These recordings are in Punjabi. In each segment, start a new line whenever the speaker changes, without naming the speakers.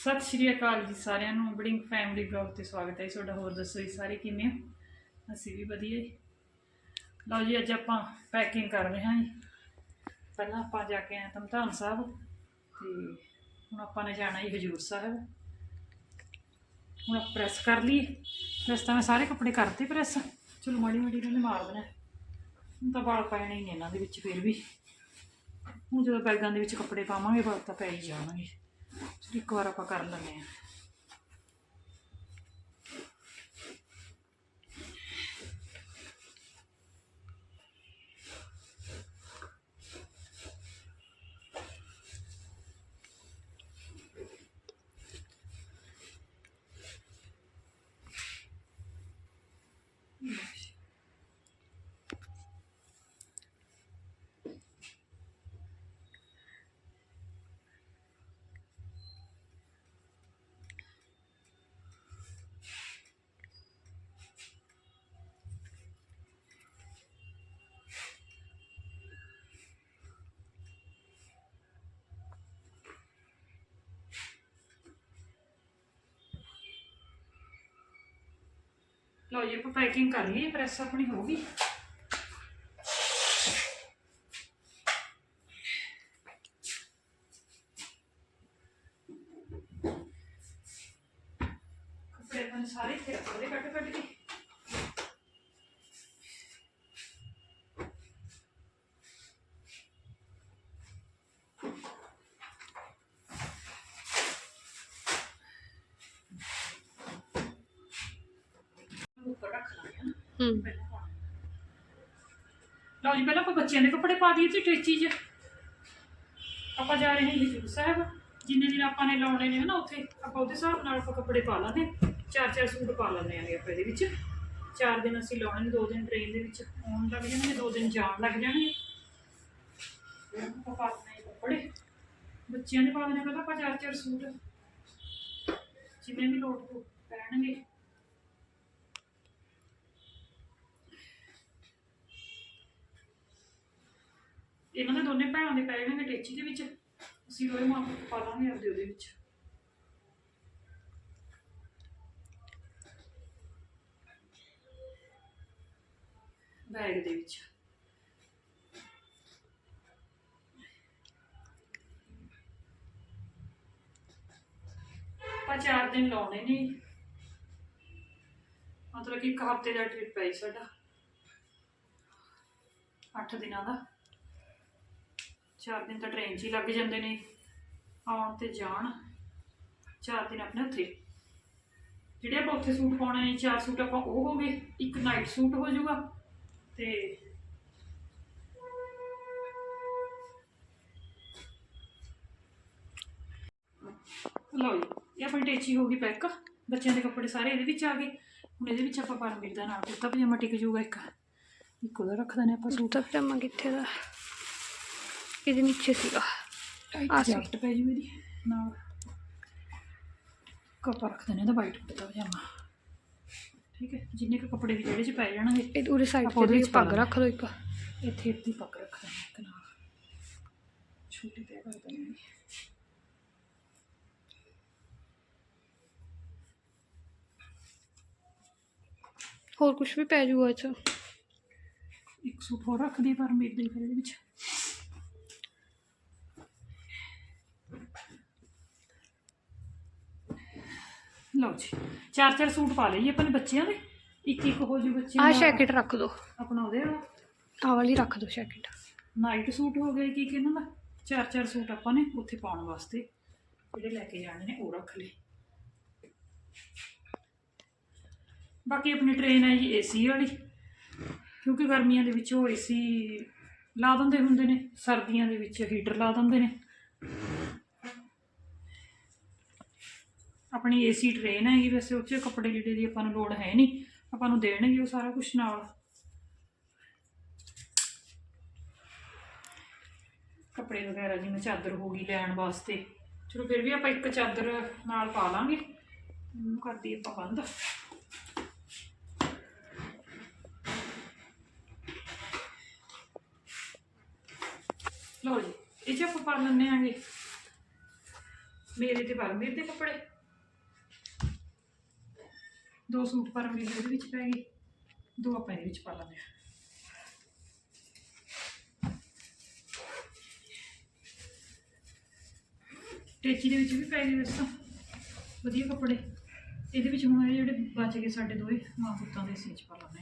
ਸਤਿ ਸ਼੍ਰੀ ਅਕਾਲ ਜੀ ਸਾਰਿਆਂ ਨੂੰ ਬੜਿੰਗ ਫੈਮਿਲੀ ਬਲੌਗ ਤੇ ਸਵਾਗਤ ਹੈ ਜੀ ਤੁਹਾਡਾ ਹੋਰ ਦੱਸੋ ਜੀ ਸਾਰੇ ਕਿਵੇਂ ਹੋ? ਅਸੀਂ ਵੀ ਵਧੀਆ ਜੀ। ਲਓ ਜੀ, ਅੱਜ ਆਪਾਂ ਪੈਕਿੰਗ ਕਰ ਰਹੇ ਹਾਂ ਜੀ। ਪਹਿਲਾਂ ਆਪਾਂ ਜਾ ਕੇ ਆਏ ਤਮਤਾਨ ਸਾਹਿਬ ਤੇ ਹੁਣ ਆਪਾਂ ਨੇ ਜਾਣਾ ਜੀ ਹਜੂਰ ਸਾਹਿਬ। ਹੁਣ ਆਪਾਂ ਪ੍ਰੈਸ ਕਰ ਲਈ ਪ੍ਰੈਸ ਤਾਂ ਮੈਂ ਸਾਰੇ ਕੱਪੜੇ ਕਰਤੇ ਪ੍ਰੈਸ ਚਲੋ ਮਾੜੀ ਮਾੜੀ ਇਹਨਾਂ ਨੇ ਮਾਰ ਦੇਣਾ। ਹੁਣ ਤਾਂ ਵਾਲ ਪੈਣੇ ਹੀ ਨੇ ਇਹਨਾਂ ਦੇ ਵਿੱਚ ਫਿਰ ਵੀ। ਹੁਣ ਜਦੋਂ ਬੈਗਾਂ ਦੇ ਵਿੱਚ ਕੱਪੜੇ ਪਾਵਾਂਗੇ, ਵਾਲ ਤਾਂ ਪੈ ਹੀ ਜਾਣਗੇ। ਇੱਕ ਵਾਰ ਆਪਾਂ ਕਰ ਲੈਂਦੇ ਹਾਂ ਲਓ ਜੀ ਆਪਾਂ ਪੈਕਿੰਗ ਕਰ ਲਈ ਪ੍ਰੈਸ ਆਪਣੀ ਹੋ ਗਈ। ਕੱਪੜੇ ਤਾਂ ਸਾਰੇ ਇੱਥੇ ਕੱਢ ਕੱਢ ਕੇ ਉੱਪਰ ਰੱਖ ਲਾਂਗੇ ਨਾ
ਹੂੰ।
ਲਓ ਜੀ, ਪਹਿਲਾਂ ਆਪਾਂ ਬੱਚਿਆਂ ਦੇ ਕੱਪੜੇ ਪਾ ਦਈਏ ਤੇ ਟੇਚੀ 'ਚ। ਆਪਾਂ ਜਾ ਰਹੇ ਹਾਂ ਹਜੂਰ ਸਾਹਿਬ। ਜਿੰਨੇ ਦਿਨ ਆਪਾਂ ਨੇ ਲਾਉਣੇ ਨੇ ਨਾ ਉੱਥੇ, ਆਪਾਂ ਉਹਦੇ ਹਿਸਾਬ ਨਾਲ ਆਪਾਂ ਕੱਪੜੇ ਪਾ ਲਾਂਗੇ। ਚਾਰ ਚਾਰ ਸੂਟ ਪਾ ਲੈਣੇ ਆਂਗੇ ਆਪਾਂ ਇਹਦੇ ਵਿੱਚ। ਚਾਰ ਦਿਨ ਅਸੀਂ ਲਾਉਣੇ ਨੇ, ਦੋ ਦਿਨ ਟ੍ਰੇਨ ਦੇ ਵਿੱਚ ਆਉਣ ਲੱਗ ਜਾਣਗੇ, ਦੋ ਦਿਨ ਜਾਣ ਲੱਗ ਜਾਣਗੇ। ਆਪਾਂ ਪਾ ਲੈਣੇ ਆ ਕੱਪੜੇ। ਬੱਚਿਆਂ ਦੇ ਪਾ ਦੇਣੇ ਪਹਿਲਾਂ ਆਪਾਂ ਚਾਰ ਚਾਰ ਸੂਟ। ਜਿਵੇਂ ਵੀ ਲੋੜ ਪੈਣਗੇ। ਪੈਣਗੇ ਇਹਨਾਂ ਦੇ ਦੋਨੇ ਭੈਣਾਂ ਦੇ ਪੈ ਜਾਣਗੇ ਟੇਚੀ ਦੇ ਵਿੱਚ ਅਸੀਂ ਦੋਵੇਂ ਮਾਂ ਪਾ ਲਾਂਗੇ ਆਪਦੇ ਉਹਦੇ ਵਿੱਚ। ਬੈਗ ਦੇ ਵਿੱਚ। ਆਪਾਂ ਚਾਰ ਦਿਨ ਲਾਉਣੇ ਨੇ। ਮਤਲਬ ਕਿ ਇੱਕ ਹਫ਼ਤੇ ਦਾ ਟ੍ਰਿਪ ਹੈ ਸਾਡਾ। 8 ਦਿਨਾਂ ਦਾ। ਚਾਰ ਦਿਨ ਤਾਂ ਟ੍ਰੇਨ 'ਚ ਹੀ ਲੱਗ ਜਾਂਦੇ ਨੇ। ਆਉਣ ਤੇ ਜਾਣ ਚਾਰ ਦਿਨ ਆਪਣੇ ਉੱਥੇ। ਜਿਹੜੇ ਆਪਾਂ ਉੱਥੇ ਸੂਟ ਪਾਉਣੇ ਨੇ ਚਾਰ ਸੂਟ ਆਪਾਂ ਉਹ ਹੋ ਗਏ ਇੱਕ ਨਾਈਟ ਸੂਟ ਹੋ ਜਾਊਗਾ ਤੇ ਲਓ ਜੀ ਇਹ ਆਪਣੀ ਟੇਚੀ ਹੋ ਗਈ ਪੈਕ ਬੱਚਿਆਂ ਦੇ ਕੱਪੜੇ ਸਾਰੇ ਇਹਦੇ ਵਿੱਚ ਆ ਗਏ। ਹੁਣ ਇਹਦੇ ਵਿੱਚ ਆਪਾਂ ਪਰਮਵੀਰ ਦਾ ਨਾਲ ਕੁੜਤਾ ਪਜਾਮਾ ਟਿਕ ਜਾਊਗਾ ਇੱਕ। ਇੱਕ ਉਹਦਾ ਰੱਖ ਦਿੰਦੇ ਆਪਾਂ ਸੂਟ।
ਪਜਾਮਾ ਕਿੱਥੇ ਦਾ? ਇਹਦੇ ਨੀਚੇ ਸੀਗਾ। ਆ ਸੀ।
ਜੈਕਟ ਪੈ ਜੂ ਇਹਦੀ ਨਾਲ। ਕੱਪੜਾ ਰੱਖ ਦਿੰਦੇ ਦਾ ਵਾਈਟ ਕੁੜਤਾ ਪਜਾਮਾ। ਠੀਕ ਹੈ ਜਿੰਨੇ ਕੁ ਕੱਪੜੇ ਵੀ ਜਿਹੜੇ ਚ ਪੈ ਜਾਣਗੇ
ਇਹ ਉਹਦੇ ਸਾਈਡ
ਆਪਾਂ ਉਹਦੇ
ਤੇ
ਵਿੱਚ
ਪੱਗ ਰੱਖ ਲਓ ਇੱਕ।
ਇੱਥੇ ਇੱਥੇ ਪੱਕ ਰੱਖ ਦਿੰਦੇ ਇੱਕ ਨਾਲ। ਛੋਟੀ ਤੇ ਕਰ ਦਿੰਦੇ
ਹੋਰ ਕੁਝ ਵੀ ਪੈ ਇਹ 'ਚ
ਇੱਕ ਸੂਟ ਹੋਰ ਰੱਖ ਦੇ ਪਰ ਮੇਰੇ ਦੇ ਵਿੱਚ। ਲਓ ਜੀ ਚਾਰ ਚਾਰ ਸੂਟ ਪਾ ਲਈਏ ਆਪਾਂ ਨੇ ਬੱਚਿਆਂ ਦੇ। ਇੱਕ ਇੱਕ ਹੋ ਜੂ ਬੱਚਿਆਂ
ਆਹ
ਦਾ।
ਜੈਕਟ ਰੱਖ ਦਿਓ
ਆਪਣਾ ਉਹਦੇ ਵਾਲਾ।
ਆਹ ਵਾਲੀ ਰੱਖ ਦਿਓ ਜੈਕਟ
ਨਾਈਟ ਸੂਟ ਹੋ ਗਏ ਕੀ ਕਿਹਨਾਂ ਦਾ। ਚਾਰ ਚਾਰ ਸੂਟ ਆਪਾਂ ਨੇ ਉੱਥੇ ਪਾਉਣ ਵਾਸਤੇ। ਜਿਹੜੇ ਲੈ ਕੇ ਜਾਣੇ ਨੇ ਉਹ ਰੱਖ ਲਏ। ਬਾਕੀ ਆਪਣੀ ਟ੍ਰੇਨ ਹੈ ਜੀ ਏਸੀ ਵਾਲੀ। ਕਿਉਂਕਿ ਗਰਮੀਆਂ ਦੇ ਵਿੱਚ ਉਹ ਏਸੀ ਲਾ ਦਿੰਦੇ ਹੁੰਦੇ ਨੇ। ਸਰਦੀਆਂ ਦੇ ਵਿੱਚ ਹੀਟਰ ਲਾ ਦਿੰਦੇ ਨੇ। ਆਪਣੀ ਏਸੀ ਟ੍ਰੇਨ ਹੈਗੀ, ਵੈਸੇ ਉਹ 'ਚ ਕੱਪੜੇ ਲੀੜੇ ਦੀ ਆਪਾਂ ਨੂੰ ਲੋੜ ਹੈ ਨਹੀਂ ਆਪਾਂ ਨੂੰ ਦੇਣਗੇ ਉਹ ਸਾਰਾ ਕੁਝ ਨਾਲ। ਕੱਪੜੇ ਵਗੈਰਾ ਜਿਵੇਂ ਚਾਦਰ ਹੋ ਗਈ ਲੈਣ ਵਾਸਤੇ। ਚਲੋ ਫਿਰ ਵੀ ਆਪਾਂ ਇੱਕ ਚਾਦਰ ਨਾਲ ਪਾ ਲਾਂਗੇ। ਇਹਨੂੰ ਕਰਦੀ ਆਪਾਂ ਬੰਦ। ਲਓ ਜੀ, ਇਹ ਚ ਆਪਾਂ ਪਾ ਲੈਂਦੇ ਆਂਗੇ। ਮੇਰੇ ਤੇ ਪਰ ਮੇਰੇ ਤੇ ਕੱਪੜੇ। ਦੋ ਸੂਟ ਪਰਮਵੀਰ ਦੇ ਇਹਦੇ ਵਿੱਚ ਪੈ ਗਏ। ਦੋ ਆਪਾਂ ਇਹਦੇ ਵਿੱਚ ਪਾ ਲਾਂਗੇ। ਟੇਚੀ ਦੇ ਵਿੱਚ ਵੀ ਪੈ ਗਏ ਵੈਸੇ ਤਾਂ। ਵਧੀਆ ਕੱਪੜੇ। ਇਹਦੇ ਵਿੱਚ ਹੁਣ ਇਹ ਜਿਹੜੇ ਬਚ ਗਏ ਸਾਡੇ ਦੋਏ, ਮਾਂ ਪੁੱਤਾਂ ਦੇ ਸੀ ਚ ਪਾ ਲਾਂਗੇ।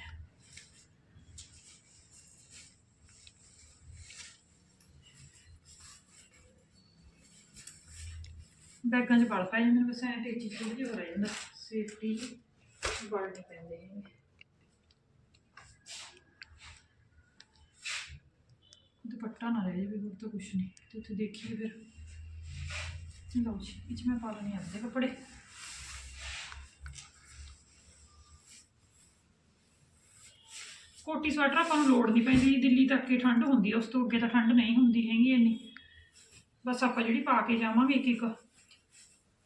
ਬੈਗਾਂ 'ਚ ਵੜ ਪੈ ਜਾਂਦੇ ਨੇ, ਬਸ ਐਂ ਟੇਚੀ ਥੋੜੀ ਜਿਹੀ ਹੋ ਰਹਿ ਜਾਂਦਾ। ਸੇਫਟੀ ਵੜ ਪੈਂਦੇ ਹੈਗੇ ਦੁਪੱਟਾ ਨਾ ਰਹਿ ਜਾਵੇ, ਹੋਰ ਤਾਂ ਕੁਛ ਨਹੀਂ। ਤੇ ਉੱਥੇ ਦੇਖੀਏ ਫਿਰ। ਲਓ ਜੀ, ਇਹ ਮੈਂ ਪਾ ਲੈਣੇ ਆਪਦੇ ਕੱਪੜੇ। ਕੋਟੀ ਸਵੈਟਰ ਆਪਾਂ ਨੂੰ ਲੋੜ ਨਹੀਂ ਪੈਂਦੀ, ਦਿੱਲੀ ਤੱਕ ਹੀ ਠੰਡ ਹੁੰਦੀ ਹੈ ਉਸ ਤੋਂ ਅੱਗੇ ਤਾਂ ਠੰਡ ਨਹੀਂ ਹੁੰਦੀ ਹੈਗੀ ਇੰਨੀ। ਬਸ ਆਪਾਂ ਜਿਹੜੀ ਪਾ ਕੇ ਜਾਵਾਂਗੇ ਇੱਕ ਇੱਕ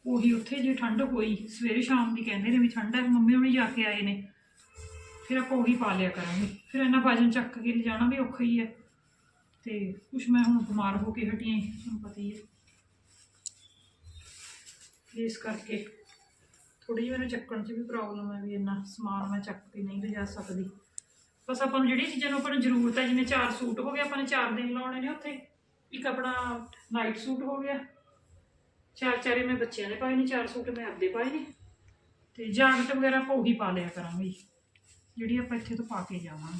ਉਹੀ ਉੱਥੇ ਜੇ ਠੰਡ ਹੋਈ, ਸਵੇਰੇ ਸ਼ਾਮ ਦੀ ਕਹਿੰਦੇ ਨੇ ਵੀ ਠੰਡ ਹੈ ਮੰਮੀ ਹੁਣੀ ਜਾ ਕੇ ਆਏ ਨੇ। ਫਿਰ ਆਪਾਂ ਉਹੀ ਪਾ ਲਿਆ ਕਰਾਂਗੇ। ਫਿਰ ਇੰਨਾ ਵਜਨ ਚੱਕ ਕੇ ਲਿਜਾਣਾ ਵੀ ਔਖਾ ਹੀ ਹੈ ਤੇ ਕੁਛ ਮੈਂ ਹੁਣ ਬਿਮਾਰ ਹੋ ਕੇ ਹਟੀ ਆਂ, ਤੁਹਾਨੂੰ ਪਤਾ ਹੀ ਹੈ ਇਸ ਕਰਕੇ ਥੋੜੀ ਜਿਹੀ ਮੈਨੂੰ ਚੱਕਣ 'ਚ ਵੀ ਪ੍ਰੋਬਲਮ ਹੈ ਵੀ ਇੰਨਾ ਸਮਾਨ ਮੈਂ ਚੱਕ ਕੇ ਨਹੀਂ ਲਿਜਾ ਸਕਦੀ। ਬਸ ਆਪਾਂ ਨੂੰ ਜਿਹੜੀਆਂ ਚੀਜ਼ਾਂ ਨੂੰ ਆਪਾਂ ਨੂੰ ਜ਼ਰੂਰਤ ਹੈ ਜਿਵੇਂ ਚਾਰ ਸੂਟ ਹੋ ਗਏ, ਆਪਾਂ ਨੇ ਚਾਰ ਦਿਨ ਲਾਉਣੇ ਨੇ ਉੱਥੇ। ਇੱਕ ਆਪਣਾ ਨਾਈਟ ਸੂਟ ਹੋ ਗਿਆ। ਚਾਰ ਚਾਰੇ ਮੈਂ ਬੱਚਿਆਂ ਦੇ ਪਾਏ ਨੇ, ਚਾਰ ਸੂਟ ਮੈਂ ਆਪਦੇ ਪਾਏ ਨੇ। ਤੇ ਜਾਕਟ ਵਗੈਰਾ ਆਪਾਂ ਉਹੀ ਪਾ ਲਿਆ ਕਰਾਂਗੇ ਜਿਹੜੀ ਆਪਾਂ ਇੱਥੇ ਤੋਂ ਪਾ ਕੇ ਜਾਵਾਂਗੇ।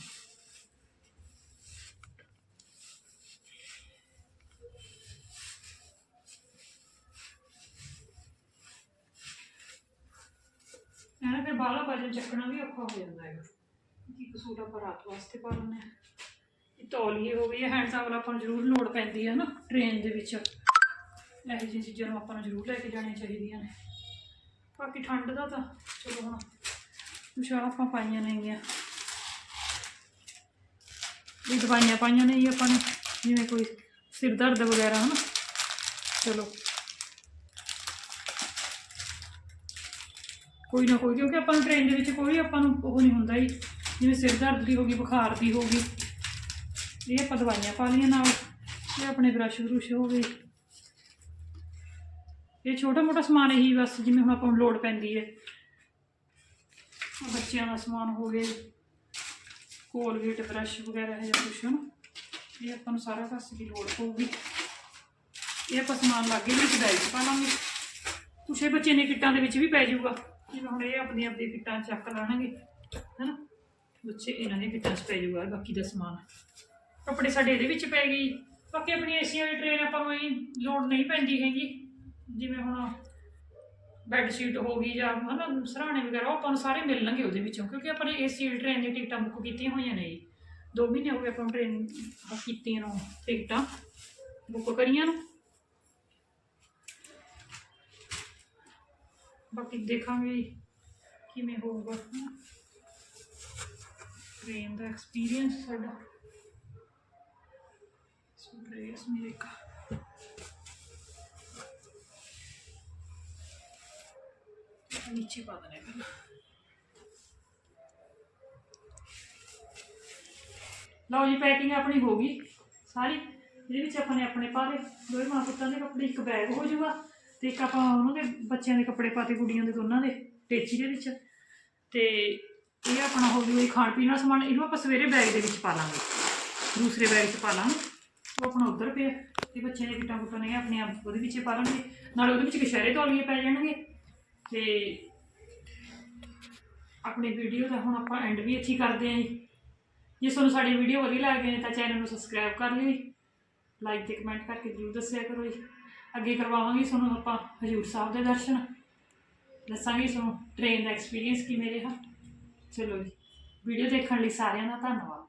ਨਾ ਫਿਰ ਬਾਹਲਾ ਵਜਨ ਚੱਕਣਾ ਵੀ ਔਖਾ ਹੋ ਜਾਂਦਾ ਹੈਗਾ। ਇੱਕ ਸੂਟ ਆਪਾਂ ਰਾਤ ਵਾਸਤੇ ਪਾ ਲੈਂਦੇ ਹਾਂ। ਇਹ ਤੌਲੀਏ ਹੋ ਗਈ ਹੈਂਡ ਟਾਵਲ ਆਪਾਂ ਨੂੰ ਜ਼ਰੂਰ ਲੋੜ ਪੈਂਦੀ ਹੈ ਨਾ ਟ੍ਰੇਨ ਦੇ ਵਿੱਚ। ਇਹੋ ਜਿਹੀਆਂ ਚੀਜ਼ਾਂ ਨੂੰ ਆਪਾਂ ਨੂੰ ਜ਼ਰੂਰ ਲੈ ਕੇ ਜਾਣੀਆਂ ਚਾਹੀਦੀਆਂ ਨੇ। ਬਾਕੀ ਠੰਡ ਦਾ ਤਾਂ ਚਲੋ ਹੁਣ ਕੁਛ ਆਪਾਂ ਪਾਈਆਂ ਨੇਗੀਆਂ ਇਹ ਦਵਾਈਆਂ ਪਾਈਆਂ ਨੇ ਜੀ ਆਪਾਂ ਨੇ, ਜਿਵੇਂ ਕੋਈ ਸਿਰ ਦਰਦ ਵਗੈਰਾ, ਹਨਾ? ਚਲੋ। ਕੋਈ ਨਾ ਕੋਈ, ਕਿਉਂਕਿ ਆਪਾਂ ਨੂੰ ਟ੍ਰੇਨ ਦੇ ਵਿੱਚ ਕੋਈ ਆਪਾਂ ਨੂੰ ਉਹ ਨਹੀਂ ਹੁੰਦਾ ਜੀ, ਜਿਵੇਂ ਸਿਰ ਦਰਦ ਦੀ ਹੋ ਗਈ, ਬੁਖਾਰ ਦੀ ਹੋ ਗਈ। ਇਹ ਆਪਾਂ ਦਵਾਈਆਂ ਪਾ ਲਈਆਂ ਨਾਲ, ਇਹ ਆਪਣੇ ਬਰਸ਼ ਬਰੁਸ਼ ਹੋ ਗਏ। ਇਹ ਛੋਟਾ ਮੋਟਾ ਸਮਾਨ ਇਹੀ ਬਸ ਜਿਵੇਂ ਹੁਣ ਆਪਾਂ ਨੂੰ ਲੋੜ ਪੈਂਦੀ ਹੈ। ਬੱਚਿਆਂ ਦਾ ਸਮਾਨ ਹੋ ਗਏ। ਕੋਲਗੇਟ ਬਰਸ਼ ਵਗੈਰਾ ਹੈ ਜਾਂ ਕੁਛ, ਹਨ? ਇਹ ਆਪਾਂ ਨੂੰ ਸਾਰਾ ਕਾਸੇ ਦੀ ਲੋੜ ਪਊਗੀ। ਇਹ ਆਪਾਂ ਸਮਾਨ ਲਾਗੇ ਵਿੱਚ ਬੈਗ 'ਚ ਪਾ ਲਾਂਗੇ। ਕੁਛ ਇਹ ਬੱਚੇ ਨੇ ਕਿੱਟਾਂ ਦੇ ਵਿੱਚ ਵੀ ਪੈ ਜਾਊਗਾ। ਜਿਵੇਂ ਹੁਣ ਇਹ ਆਪਣੀ ਆਪਣੀ ਕਿੱਟਾਂ ਚੱਕ ਲਾਣਗੇ, ਹੈਨਾ? ਬੱਚੇ ਇਹਨਾਂ ਦੇ ਕਿੱਟਾਂ 'ਚ ਪੈ ਜਾਊਗਾ ਬਾਕੀ ਦਾ ਸਮਾਨ। ਕੱਪੜੇ ਸਾਡੇ ਇਹਦੇ ਵਿੱਚ ਪੈ ਗਈ ਬਾਕੀ ਆਪਣੀ ਏਸੀ ਵਾਲੀ ਟ੍ਰੇਨ ਆਪਾਂ ਨੂੰ ਇਹ ਲੋੜ ਨਹੀਂ ਪੈਂਦੀ ਹੈਗੀ। ਜਿਵੇਂ ਹੁਣ ਬੈੱਡ ਸ਼ੀਟ ਹੋ ਗਈ ਜਾਂ ਹਨਾ ਸਰਾਣੇ ਵਗੈਰਾ, ਉਹ ਆਪਾਂ ਨੂੰ ਸਾਰੇ ਮਿਲਣਗੇ ਉਹਦੇ ਵਿੱਚੋਂ, ਕਿਉਂਕਿ ਆਪਾਂ ਨੇ ਏਸੀ ਵਾਲੀ ਟ੍ਰੇਨ ਦੀਆਂ ਟਿਕਟਾਂ ਬੁੱਕ ਕੀਤੀਆਂ ਹੋਈਆਂ ਨੇ ਜੀ। ਦੋ ਮਹੀਨੇ ਹੋ ਗਏ ਆਪਾਂ ਨੂੰ ਟ੍ਰੇਨ ਕੀਤੀਆਂ ਨੂੰ ਟਿਕਟਾਂ ਬੁੱਕ ਕਰੀਆਂ ਨੂੰ। ਬਾਕੀ ਦੇਖਾਂਗੇ ਕਿਵੇਂ ਹੋਊਗਾ। ਟ੍ਰੇਨ ਦਾ ਐਕਸਪੀਰੀਅੰਸ ਸਾਡਾ। ਡਰੈਸ ਮੇਰੇ ਕਾ ਨੀਚੇ ਪਾ ਦੇਣਾ ਪਹਿਲਾਂ ਲਓ ਜੀ ਪੈਕਿੰਗ ਆਪਣੀ ਹੋ ਗਈ ਸਾਰੀ। ਇਹਦੇ ਵਿੱਚ ਆਪਾਂ ਨੇ ਆਪਣੇ ਪਾ ਲਏ। ਦੋਵੇਂ ਮਾਂ ਪੁੱਤਾਂ ਦੇ ਕੱਪੜੇ, ਇੱਕ ਬੈਗ ਹੋ ਜਾਊਗਾ ਤੇ ਇੱਕ ਆਪਾਂ ਉਹਨਾਂ ਦੇ ਬੱਚਿਆਂ ਦੇ ਕੱਪੜੇ ਪਾਤੇ ਕੁੜੀਆਂ ਦੇ ਦੋਨਾਂ ਦੇ, ਟੇਚੀ ਦੇ ਵਿੱਚ। ਤੇ ਇਹ ਆਪਣਾ ਹੋ ਜੂਗਾ ਜੀ ਖਾਣ ਪੀਣ ਦਾ ਸਮਾਨ। ਇਹਨੂੰ ਆਪਾਂ ਸਵੇਰੇ ਬੈਗ ਦੇ ਵਿੱਚ ਪਾ ਲਾਂਗੇ। ਦੂਸਰੇ ਬੈਗ 'ਚ ਪਾ ਲਾਂਗੇ। ਉਹ ਆਪਣਾ ਉੱਧਰ ਪਿਆ। ਤੇ ਬੱਚਿਆਂ ਦੇ ਕਿੱਟਾਂ ਕੁੱਟਾਂ ਨੇ ਆਪਣੇ ਆਪ ਉਹਦੇ ਵਿੱਚ ਪਾ ਲਾਂਗੇ। ਨਾਲੇ ਉਹਦੇ ਵਿੱਚ ਕਸ਼ਹਿਰੇ ਤੌਲੀਏ ਪੈ ਜਾਣਗੇ। ਤੇ ਆਪਣੀ ਵੀਡੀਓ ਦਾ ਹੁਣ ਆਪਾਂ ਐਂਡ ਵੀ ਅੱਛੀ ਕਰਦੇ ਆਂ ਜੀ। ਜੇ ਤੁਹਾਨੂੰ ਸਾਡੀ ਵੀਡੀਓ ਵਧੀਆ ਲੱਗਦੀ ਹੈ ਤਾਂ ਚੈਨਲ ਨੂੰ ਸਬਸਕ੍ਰਾਈਬ ਕਰ ਲਿਓ ਲਾਈਕ ਤੇ ਕਮੈਂਟ ਕਰਕੇ ਜ਼ਰੂਰ ਦੱਸਿਆ ਕਰੋ ਜੀ। ਅੱਗੇ ਕਰਵਾਵਾਂਗੇ ਤੁਹਾਨੂੰ ਆਪਾਂ ਹਜੂਰ ਸਾਹਿਬ ਦੇ ਦਰਸ਼ਨ। ਦੱਸਾਂਗੇ ਤੁਹਾਨੂੰ ਟ੍ਰੇਨ ਦਾ ਐਕਸਪੀਰੀਅੰਸ ਕਿਵੇਂ ਰਿਹਾ। ਚਲੋ ਜੀ ਵੀਡੀਓ ਦੇਖਣ ਲਈ ਸਾਰਿਆਂ ਦਾ ਧੰਨਵਾਦ।